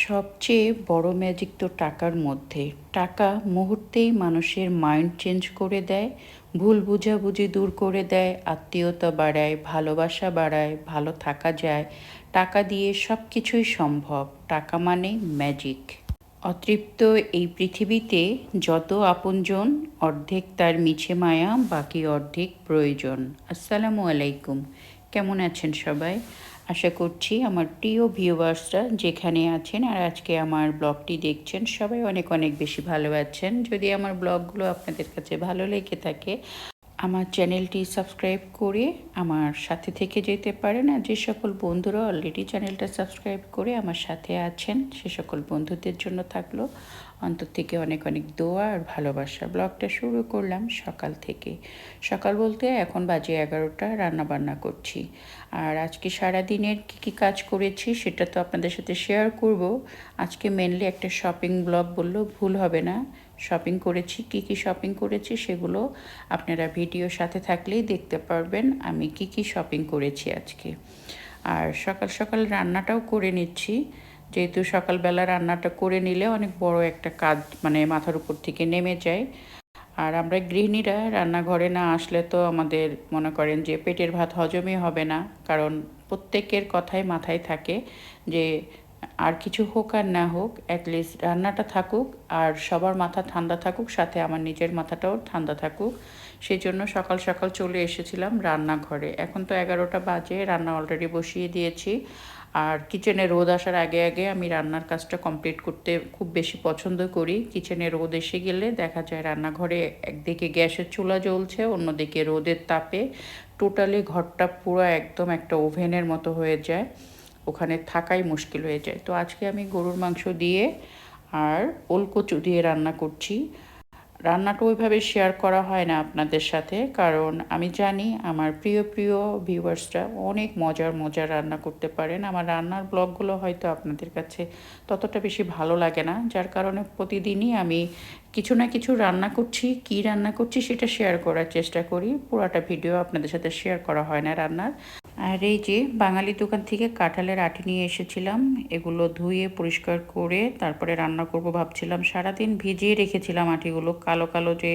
সবচেয়ে বড় ম্যাজিক তো টাকার মধ্যে। টাকা মুহূর্তেই মানুষের মাইন্ড চেঞ্জ করে দেয়, ভুল বুঝাবুঝি দূর করে দেয়, আত্মীয়তা বাড়ায়, ভালোবাসা বাড়ায়, ভালো থাকা যায়। টাকা দিয়ে সব কিছুই সম্ভব। টাকা মানে ম্যাজিক অতৃপ্ত এই পৃথিবীতে যত আপনজন, অর্ধেক তার মিছে মায়া, বাকি অর্ধেক প্রয়োজন। আসসালামু আলাইকুম। কেমন আছেন সবাই? আশা করছি আমার প্রিয় ভিউয়ার্সরা যেখানে আছেন আর আজকে আমার ব্লগটি দেখছেন, সবাই অনেক অনেক বেশি ভালো আছেন। যদি আমার ব্লগগুলো আপনাদের কাছে ভালো লেগে থাকে, আমার চ্যানেলটি সাবস্ক্রাইব করে আমার সাথে থেকে যেতে পারেন। আর যে সকল বন্ধুরা অলরেডি চ্যানেলটা সাবস্ক্রাইব করে আমার সাথে আছেন, সে সকল বন্ধুদের জন্য থাকল অন্তর থেকে অনেক অনেক দোয়া আর ভালোবাসা। ব্লগটা শুরু করলাম সকাল থেকে। সকাল বলতে এখন বাজে এগারোটা, রান্নাবান্না করছি। আর আজকে সারা দিনের কী কী কাজ করেছি সেটা তো আপনাদের সাথে শেয়ার করব। আজকে মেনলি একটা শপিং ব্লগ বললেও ভুল হবে না। শপিং করেছি, কি কি শপিং করেছি সেগুলো আপনারা ভিডিও সাথে থাকলেই দেখতে পারবেন আমি কি কি শপিং করেছি আজকে। আর সকাল সকাল রান্নাটাও করে নিচ্ছি। যেহেতু সকালবেলা রান্নাটা করে নিলে অনেক বড় একটা কাজ মানে মাথার উপর থেকে নেমে যায়। আর আমরা গৃহিণীরা রান্নাঘরে না আসলে তো আমাদের মনে করেন যে পেটের ভাত হজমই হবে না, কারণ প্রত্যেকের কথাই মাথায় থাকে যে আর কিছু হোক আর না হোক অ্যাটলিস্ট রান্নাটা থাকুক আর সবার মাথা ঠান্ডা থাকুক, সাথে আমার নিজের মাথাটাও ঠান্ডা থাকুক। সেই জন্য সকাল সকাল চলে এসেছিলাম রান্নাঘরে। এখন তো এগারোটা বাজে, রান্না অলরেডি বসিয়ে দিয়েছি। আর কিচেনে রোদ আসার আগে আগে আমি রান্নার কাজটা কমপ্লিট করতে খুব বেশি পছন্দ করি। কিচেনে রোদ এসে গেলে দেখা যায় রান্নাঘরে একদিকে গ্যাসের চুলা জ্বলছে, অন্যদিকে রোদের তাপে টোটালি ঘরটা পুরো একদম একটা ওভেনের মতো হয়ে যায়। ওখানে থাকাই মুশকিল হয়ে যায়। তো আজকে আমি গরুর মাংস দিয়ে আর ওলকচু দিয়ে রান্না করছি। রান্নাটা ওইভাবে শেয়ার করা হয় না আপনাদের সাথে, কারণ আমি জানি আমার প্রিয় প্রিয় ভিউয়ার্সরা অনেক মজার মজার রান্না করতে পারেন। আমার রান্নার ব্লগগুলো হয়তো আপনাদের কাছে ততটা বেশি ভালো লাগে না, যার কারণে প্রতিদিনই আমি কিছু না কিছু রান্না করছি, কি রান্না করছি সেটা শেয়ার করার চেষ্টা করি। পুরাটা ভিডিও আপনাদের সাথে শেয়ার করা হয় না রান্নার। আর এই যে বাঙালি দোকান থেকে কাঁঠালের আটি নিয়ে এসেছিলাম, এগুলো ধুয়ে পরিষ্কার করে তারপরে রান্না করব ভাবছিলাম। সারাদিন ভিজিয়ে রেখেছিলাম আটিগুলো, কালো কালো যে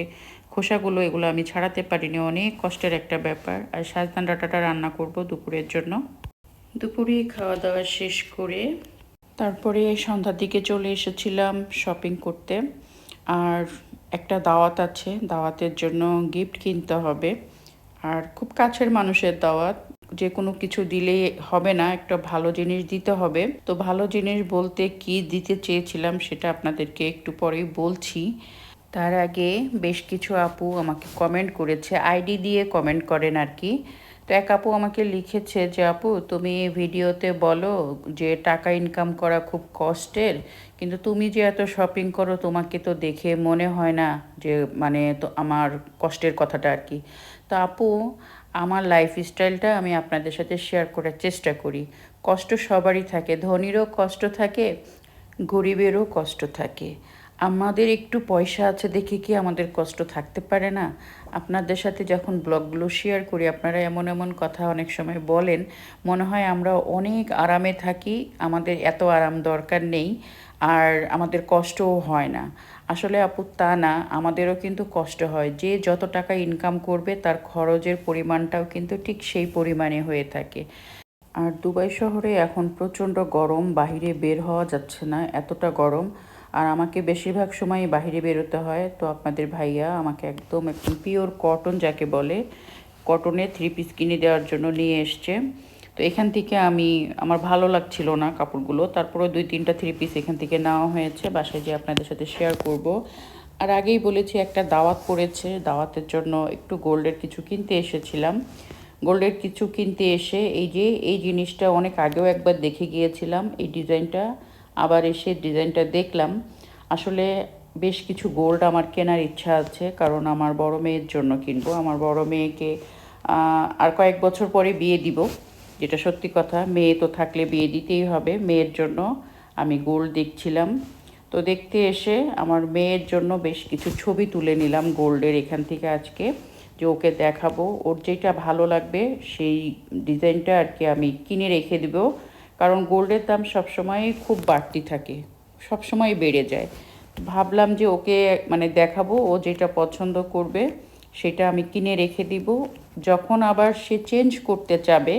খোসাগুলো, এগুলো আমি ছাড়াতে পারিনি, অনেক কষ্টের একটা ব্যাপার। আর সাজদান ডাটাটা রান্না করব দুপুরের জন্য। দুপুরে খাওয়া দাওয়া শেষ করে তারপরে সন্ধ্যার দিকে চলে এসেছিলাম শপিং করতে। আর একটা দাওয়াত আছে, দাওয়াতের জন্য গিফট কিনতে হবে। আর খুব কাছের মানুষের দাওয়াত যে কোনো কিছু দিলেই হবে না, একটা ভালো জিনিস দিতে হবে। তো ভালো জিনিস বলতে কি দিতে চেয়েছিলাম সেটা আপনাদেরকে একটু পরেই বলছি। তার আগে বেশ কিছু আপু আমাকে কমেন্ট করেছে আইডি দিয়ে কমেন্ট করেন আর কি তো এক আপু আমাকে লিখেছে যে, আপু, তুমি ভিডিওতে বলো যে টাকা ইনকাম করা খুব কষ্টের, কিন্তু তুমি যে এত শপিং করো তোমাকে তো দেখে মনে হয় না যে মানে তো আমার কষ্টের কথাটা আর কি তো আপু আমার লাইফ স্টাইলটা আমি আপনাদের সাথে শেয়ার করার চেষ্টা করি। কষ্ট সবারই থাকে, ধনীরও কষ্ট থাকে, গরিবেরও কষ্ট থাকে। আমাদের একটু পয়সা আছে দেখে কি আমাদের কষ্ট থাকতে পারে না? আপনাদের সাথে যখন ব্লগগুলো শেয়ার করি, আপনারা এমন এমন কথা অনেক সময় বলেন। মনে হয় আমরা অনেক আরামে থাকি, আমাদের এত আরাম দরকার নেই। আর আমাদের কষ্টও হয় না। আসলে আপু, তা না, আমাদেরও কিন্তু কষ্ট হয়। যে যত টাকা ইনকাম করবে, তার খরচের পরিমাণটাও কিন্তু ঠিক সেই পরিমাণে হয়ে থাকে। আর দুবাই শহরে এখন প্রচণ্ড গরম, বাহিরে বের হওয়া যাচ্ছে না, এতটা গরম। আর আমাকে বেশিরভাগ সময় বাহিরে বেরোতে হয়। তো আপনাদের ভাইয়া আমাকে একদম একদম পিওর কটন যাকে বলে কটনের থ্রি পিস কিনে দেওয়ার জন্য নিয়ে এসছে। তো এখান থেকে আমি, আমার ভালো লাগছিল না কাপড়গুলো। তারপরে দুই তিনটা থ্রি পিস এখান থেকে নেওয়া হয়েছে, বাসায় যে আপনাদের সাথে শেয়ার করব। আর আগেই বলেছি, একটা দাওয়াত পড়েছে, দাওয়াতের জন্য একটু গোল্ডের কিছু কিনতে এসেছিলাম। গোল্ডের কিছু কিনতে এসে, এই যে, এই জিনিসটা অনেক আগেও একবার দেখে গিয়েছিলাম, এই ডিজাইনটা আবার এসে ডিজাইনটা দেখলাম। আসলে বেশ কিছু গোল্ড আমার কেনার ইচ্ছা আছে, কারণ আমার বড় মেয়ের জন্য কিনবো। আমার বড় মেয়েকে আর কয়েক বছর পরে বিয়ে দিব। যেটা সত্যি কথা, মেয়ে তো থাকলে বিয়ে দিতেই হবে। মেয়ের জন্য আমি গোল্ড দেখছিলাম। তো দেখতে এসে আমার মেয়ের জন্য বেশ কিছু ছবি তুলে নিলাম গোল্ডের এখান থেকে আজকে, যে ওকে দেখাবো। ওর যেটা ভালো লাগবে সেই ডিজাইনটা আর কি আমি কিনে রেখে দেবো। কারণ গোল্ডের দাম সবসময়ই খুব বাড়তি থাকে, সবসময় বেড়ে যায়। ভাবলাম যে ওকে মানে দেখাবো, ও যেটা পছন্দ করবে সেটা আমি কিনে রেখে দিব। যখন আবার সে চেঞ্জ করতে চাবে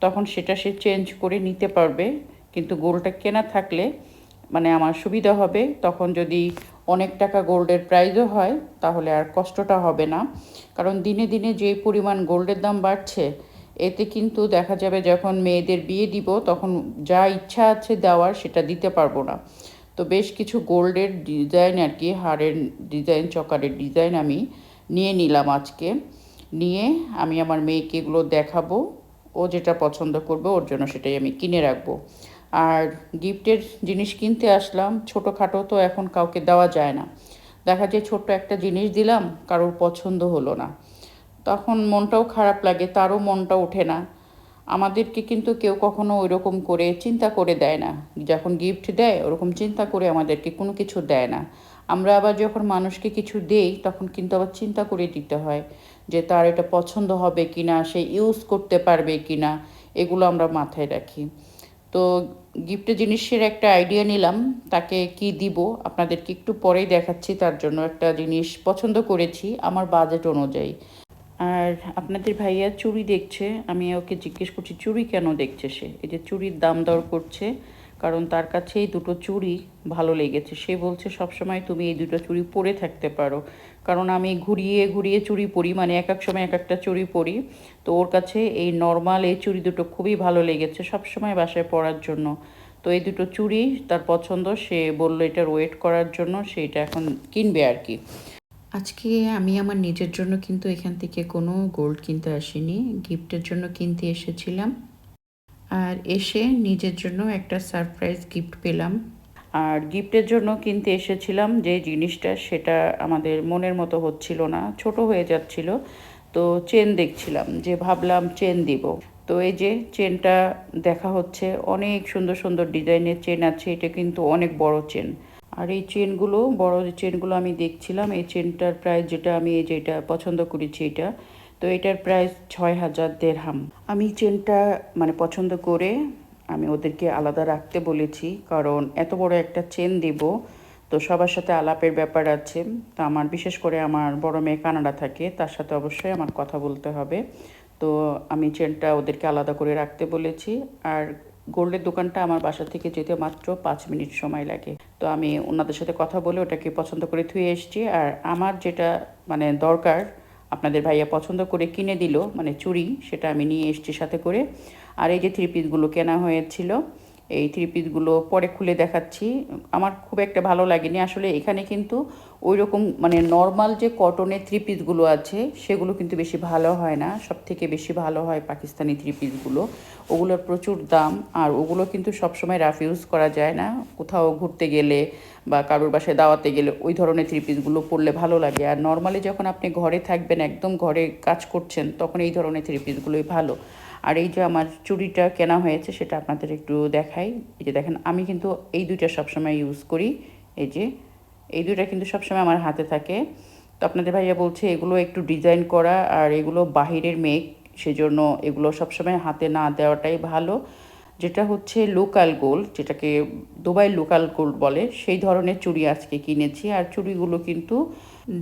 তখন সেটা সে চেঞ্জ করে নিতে পারবে। কিন্তু গোল্ডটা কেনা থাকলে মানে আমার সুবিধা হবে, তখন যদি অনেক টাকা গোল্ডের প্রাইজও হয়, তাহলে আর কষ্টটা হবে না। কারণ দিনে দিনে যে পরিমাণ গোল্ডের দাম বাড়ছে, এতে কিন্তু দেখা যাবে যখন মেয়েদের বিয়ে দিব, তখন যা ইচ্ছা আছে দেওয়ার সেটা দিতে পারব না। তো বেশ কিছু গোল্ডের ডিজাইন আর কি, হারের ডিজাইন চকারের ডিজাইন আমি নিয়ে নিলাম আজকে। নিয়ে আমি আমার মেয়েকে এগুলো দেখাবো। ও যেটা পছন্দ করবে, ওর জন্য সেটাই আমি কিনে রাখব। আর গিফটের জিনিস কিনতে আসলাম, ছোটোখাটো তো এখন কাউকে দেওয়া যায় না। দেখা যায় ছোট্ট একটা জিনিস দিলাম, কারোর পছন্দ হলো না। তখন মনটাও খারাপ লাগে, তারও মনটা ওঠে না। আমাদেরকে কিন্তু কেউ কখনো ওই রকম করে চিন্তা করে দেয় না। যখন গিফট দেয়, ওরকম চিন্তা করে আমাদেরকে কোনো কিছু দেয় না। আমরা আবার যখন মানুষকে কিছু দেই, তখন কিন্তু আবার চিন্তা করে দিতে হয় যে তার এটা পছন্দ হবে কি না সে ইউজ করতে পারবে কি না এগুলো আমরা মাথায় রাখি। তো গিফটের জিনিসের একটা আইডিয়া নিলাম, তাকে কি দিব, আপনাদেরকে একটু পরেই দেখাচ্ছি, তার জন্য একটা জিনিস পছন্দ করেছি, আমার বাজেট অনুযায়ী। আর আপনাদের ভাইয়া চুরি দেখছে, আমি ওকে জিজ্ঞেস করছি চুরি কেন দেখছে সে? এই যে চুরির দাম দর করছে কারণ তার কাছে এই দুটো চুড়ি ভালো লেগেছে। সে বলছে, সবসময় তুমি এই দুটো চুড়ি পরে থাকতে পারো। কারণ আমি ঘুরিয়ে ঘুরিয়ে চুড়ি পরি মানে এক এক সময় এক একটা চুড়ি পরি। তো ওর কাছে এই নর্মাল এই চুড়ি দুটো খুবই ভালো লেগেছে সবসময় বাসায় পরার জন্য। তো এই দুটো চুড়ি তার পছন্দ, সে বলল এটার ওয়েট করার জন্য, সে এটা এখন কিনবে আর কি। আজকে আমি আমার নিজের জন্য কিন্তু এখান থেকে কোনো গোল্ড কিনতে আসিনি। গিফটের জন্য কিনতে এসেছিলাম। আর এসে নিজের জন্য একটা সারপ্রাইজ গিফট পেলাম। আর গিফটের জন্য কিনতে এসেছিলাম যে জিনিসটা, সেটা আমাদের মনের মতো হচ্ছিল না, ছোট হয়ে যাচ্ছিল। তো চেন দেখছিলাম, যে ভাবলাম চেন দিব। তো এই যে চেনটা দেখা হচ্ছে, অনেক সুন্দর সুন্দর ডিজাইনের চেন আছে, এটা কিন্তু অনেক বড় চেন আর এই চেনগুলো বড় চেনগুলো আমি দেখছিলাম, এই চেনটার প্রাইস যেটা আমি এই যেটা পছন্দ করেছি এটা তো এটার প্রাইস ছয় হাজার দেড়হাম। আমি চেনটা মানে পছন্দ করে আমি ওদেরকে আলাদা রাখতে বলেছি, কারণ এত বড় একটা চেন দিব, তো সবার সাথে আলাপের ব্যাপার আছে। তো আমার, বিশেষ করে আমার বড় মেয়ে কানাডা থাকে, তার সাথে অবশ্যই আমার কথা বলতে হবে। তো আমি চেনটা ওদেরকে আলাদা করে রাখতে বলেছি। আর গোল্ডের দোকানটা আমার বাসা থেকে যেতে মাত্র পাঁচ মিনিট সময় লাগে। তো আমি ওনাদের সাথে কথা বলে ওটাকে পছন্দ করে থুয়ে এসেছি। আর আমার যেটা মানে দরকার আপনাদের ভাইয়া পছন্দ করে কিনে দিল মানে চুড়ি সেটা আমি নিয়ে এসছি সাথে করে। আর এই যে থ্রি পিসগুলো কেনা হয়েছিল এই থ্রি পিসগুলো পরে খুলে দেখাচ্ছি। আমার খুব একটা ভালো লাগেনি। আসলে এখানে কিন্তু ওই রকম মানে নর্মাল যে কটনের থ্রি পিসগুলো আছে, সেগুলো কিন্তু বেশি ভালো হয় না। সব থেকে বেশি ভালো হয় পাকিস্তানি থ্রি পিসগুলো ওগুলোর প্রচুর দাম। আর ওগুলো কিন্তু সবসময় রাফ ইউজ করা যায় না। কোথাও ঘুরতে গেলে বা কারোর বাসায় দাওয়াতে গেলে ওই ধরনের থ্রি পিসগুলো পরলে ভালো লাগে। আর নর্মালি যখন আপনি ঘরে থাকবেন, একদম ঘরে কাজ করছেন, তখন এই ধরনের থ্রি পিসগুলোই ভালো। আর এই যে আমার চুড়িটা কেনা হয়েছে সেটা আপনাদের একটু দেখাই। এই যে দেখেন, আমি কিন্তু এই দুইটা সবসময় ইউজ করি। এই যে, এই দুইটা কিন্তু সবসময় আমার হাতে থাকে। তো আপনাদের ভাইয়া বলছে, এগুলো একটু ডিজাইন করা আর এগুলো বাহিরের মেক সেজন্য এগুলো সবসময় হাতে না দেওয়াটাই ভালো। যেটা হচ্ছে লোকাল গোল্ড যেটাকে দুবাই লোকাল গোল্ড বলে, সেই ধরনের চুড়ি আজকে কিনেছি। আর চুড়িগুলো কিন্তু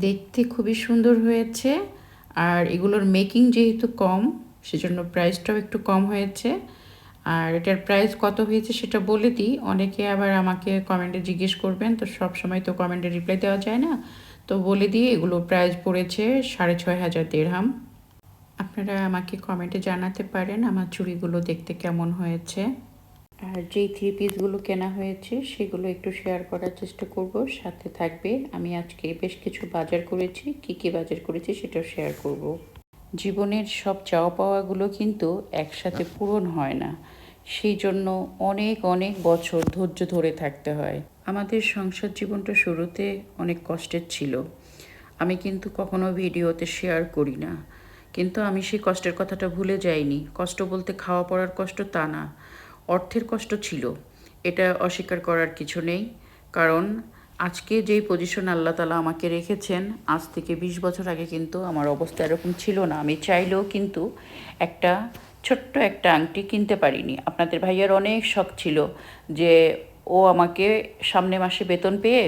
দেখতে খুবই সুন্দর হয়েছে। আর এগুলোর মেকিং যেহেতু কম সেজন্য প্রাইসটাও একটু কম হয়েছে। আর এটার প্রাইস কত হয়েছে সেটা বলে দিই। অনেকে আবার আমাকে কমেন্টে জিজ্ঞেস করবেন, তো সব সময় তো কমেন্টে রিপ্লাই দেওয়া যায় না। তো বলে দিই, এগুলো প্রাইস পড়েছে সাড়ে ছয় হাজার দেড়হাম আপনারা আমাকে কমেন্টে জানাতে পারেন আমার চুড়িগুলো দেখতে কেমন হয়েছে। আর যেই থ্রি পিসগুলো কেনা হয়েছে, সেগুলো একটু শেয়ার করার চেষ্টা করব। সাথে থাকবে, আমি আজকে বেশ কিছু বাজার করেছি। কি কি বাজার করেছি সেটাও শেয়ার করব। জীবনের সব চাওয়া পাওয়াগুলো কিন্তু একসাথে পূরণ হয় না। সেই জন্য অনেক অনেক বছর ধৈর্য ধরে থাকতে হয়। আমাদের সংসার জীবনটা শুরুতে অনেক কষ্টের ছিল। আমি কিন্তু কখনো ভিডিওতে শেয়ার করি না। কিন্তু আমি সেই কষ্টের কথাটা ভুলে যাইনি। কষ্ট বলতে খাওয়া পড়ার কষ্ট তা না। অর্থের কষ্ট ছিল। এটা অস্বীকার করার কিছু নেই। কারণ আজকে যেই পজিশন আল্লাহ তালা আমাকে রেখেছেন, আজ থেকে বিশ বছর আগে কিন্তু আমার অবস্থা এরকম ছিল না। আমি চাইলেও কিন্তু একটা ছোট্ট একটা আংটি কিনতে পারিনি। আপনাদের ভাইয়ার অনেক শখ ছিল যে ও আমাকে সামনে মাসে বেতন পেয়ে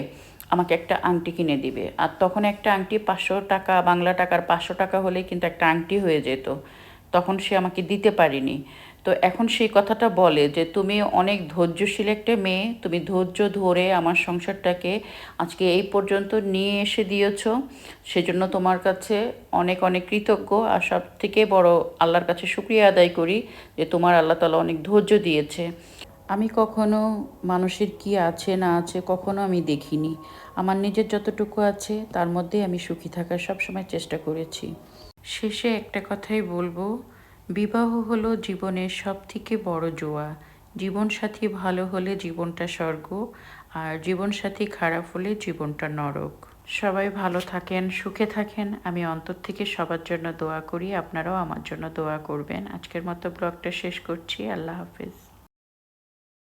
আমাকে একটা আংটি কিনে দিবে। আর তখন একটা আংটি পাঁচশো টাকা, বাংলা টাকার পাঁচশো টাকা হলেই কিন্তু একটা আংটি হয়ে যেত। তখন সে আমাকে দিতে পারিনি। তো এখন সেই কথাটা বলে যে তুমি অনেক ধৈর্যশীল একটা মেয়ে, তুমি ধৈর্য ধরে আমার সংসারটাকে আজকে এই পর্যন্ত নিয়ে এসে দিয়েছ। সেজন্য তোমার কাছে অনেক অনেক কৃতজ্ঞ আর সব থেকে বড় আল্লাহর কাছে শুক্রিয়া আদায় করি যে তোমার আল্লাহ তালা অনেক ধৈর্য দিয়েছে। আমি কখনো মানুষের কি আছে না আছে কখনো আমি দেখিনি। আমার নিজের যতটুকু আছে তার মধ্যে আমি সুখী থাকার সবসময় চেষ্টা করেছি। শেষে একটা কথাই বলব বিবাহ হলো জীবনের সবথেকে বড় জোয়া। জীবনসাথী ভালো হলে জীবনটা স্বর্গ, আর জীবনসাথী খারাপ হলে জীবনটা নরক। সবাই ভালো থাকেন, সুখে থাকেন। আমি অন্তর থেকে সবার জন্য দোয়া করি, আপনারাও আমার জন্য দোয়া করবেন। আজকের মতো ব্লগটা শেষ করছি। আল্লাহ হাফিজ।